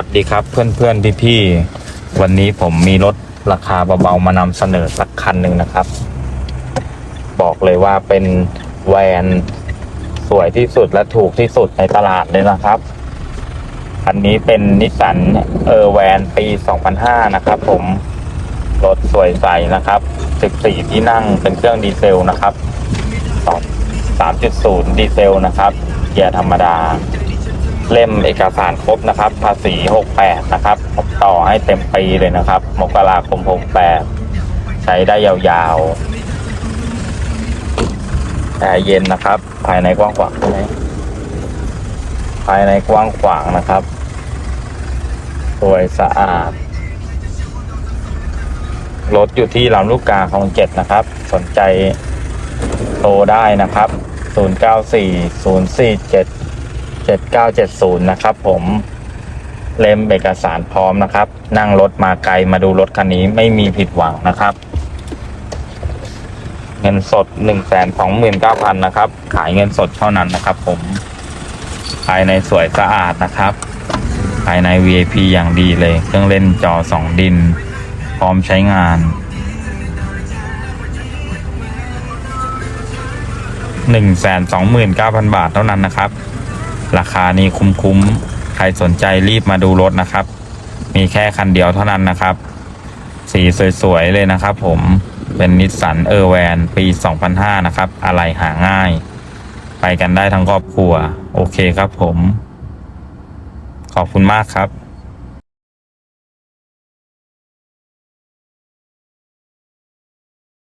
วัสดีครับเพื่อนเพื่อนพี่พี่ๆวันนี้ผมมีรถราคาเบาๆมานำเสนอสักคันหนึ่งนะครับ บอกเลยว่าเป็นแวนสวยที่สุดและถูกที่สุดในตลาดเลยนะครับคันนี้เป็นนิสสันเออร์แวนปี 2005 นะครับผมรถสวยใสนะครับ 14 ที่นั่งเป็นเครื่องดีเซลนะครับ3.0 ดีเซลนะครับเกียร์ธรรมดา เล่มเอกสารครบนะครับ ภาษี 68 นะครับต่อให้เต็มปีเลยนะครับ มกราคม 68 ใช้ได้ยาวๆแอร์เย็นนะครับ ภายในกว้างขวางใช่ไหมภายในกว้างขวางนะครับ สวยสะอาด รถอยู่ที่ลำลูกกาของเจ็ดนะครับ สนใจโทรได้นะครับ 094 047 7970 นะครับผมเล่มเอกสารพร้อมนะครับ นั่งรถมาไกลมาดูรถคันนี้ไม่มีผิดหวังนะครับ เงินสด 129,000 นะครับ ขายเงินสดเท่านั้นนะครับ ผม ภายในสวยสะอาดนะครับ ภายใน VIP อย่างดีเลย เครื่องเล่นจอสองดิน พร้อมใช้งาน129,000 บาทเท่านั้นนะครับ ราคานี้คุ้มๆ ใครสนใจรีบมาดูรถนะครับ มีแค่คันเดียวเท่านั้นนะครับ สีสวยๆ เลยนะครับผมเป็นนิสสันเออร์แวนปี 2005 นะครับ อะไรหาง่าย ไปกันได้ทั้งครอบครัว โอเคครับผม ขอบคุณมากครับ